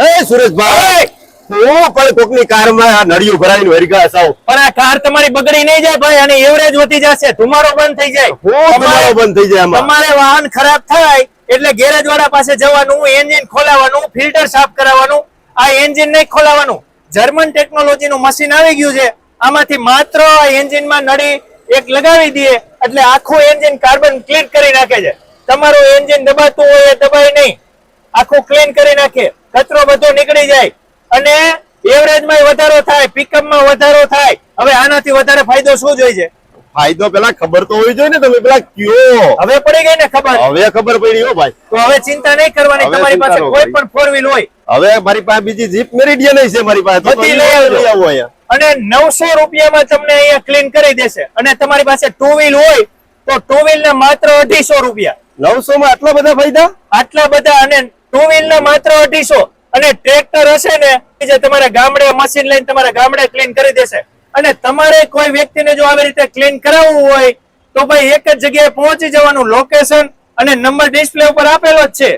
એ સુરેશભાઈ હું પણ કોકની કારમાં આ નળિયું ભરાઈને વરગા સાવ. પણ આ કાર તમારી બગડી નહીં જાય ભાઈ અને એવરેજ વધી જશે. ધુમાડો બંધ થઈ જાય. હું બંધ થઈ જાય તમારે વાહન ખરાબ થાય એટલે ગેરેજ વાળા પાસે જવાનું એન્જિન ખોલાવવાનું ફિલ્ટર સાફ કરાવવાનું આ એન્જિન નહીં ખોલાવવાનું જર્મન ટેકનોલોજી નું મશીન આવી ગયું છે. આમાંથી માત્ર એન્જિન એન્જિનમાં નળી એક લગાવી દઈએ એટલે આખું એન્જિન કાર્બન ક્લીન કરી નાખે છે. તમારું એન્જિન દબાતું હોય એ દબાય નહીં. આખું ક્લીન કરી નાખે કચરો બધો નીકળી જાય. અને એવરેજમાં વધારો થાય પિકઅપમાં વધારો થાય. હવે આનાથી વધારે ફાયદો શું જોઈએ છે ફાયદો પેલા ખબર તો હોવી જોઈએ ને તમે પેલા કયો. હવે પડી ગઈ ને ખબર? હવે ખબર પડી હો ભાઈ. તો હવે ચિંતા નહીં કરવાની તમારી પાસે કોઈ પણ ફોર વ્હીલ હોય. હવે મારી પાસે બીજી જીપ મેરિડિયન છે મારી પાસે બધી લઈ આવજો. અહીંયા. અને નવસો રૂપિયામાં તમને અહીંયા ક્લીન કરી દેશે. અને તમારી પાસે ટુ વ્હીલ હોય તો ટુ વ્હીલ ને માત્ર અઢીસો રૂપિયા. નવસો માં આટલા બધા ફાયદા? આટલા બધા અને ટુ વ્હીલ ના માત્ર અઢીસો અને ટ્રેક્ટર હશે ને જે તમારા ગામડે મશીન લઈને તમારા ગામડે ક્લીન કરી દેશે. અને તમારે કોઈ વ્યક્તિને જો આવી રીતે ક્લીન કરાવવું હોય, તો ભાઈ એક જ જગ્યાએ પહોંચી જવાનું લોકેશન અને નંબર ડિસ્પ્લે ઉપર આપેલો જ છે.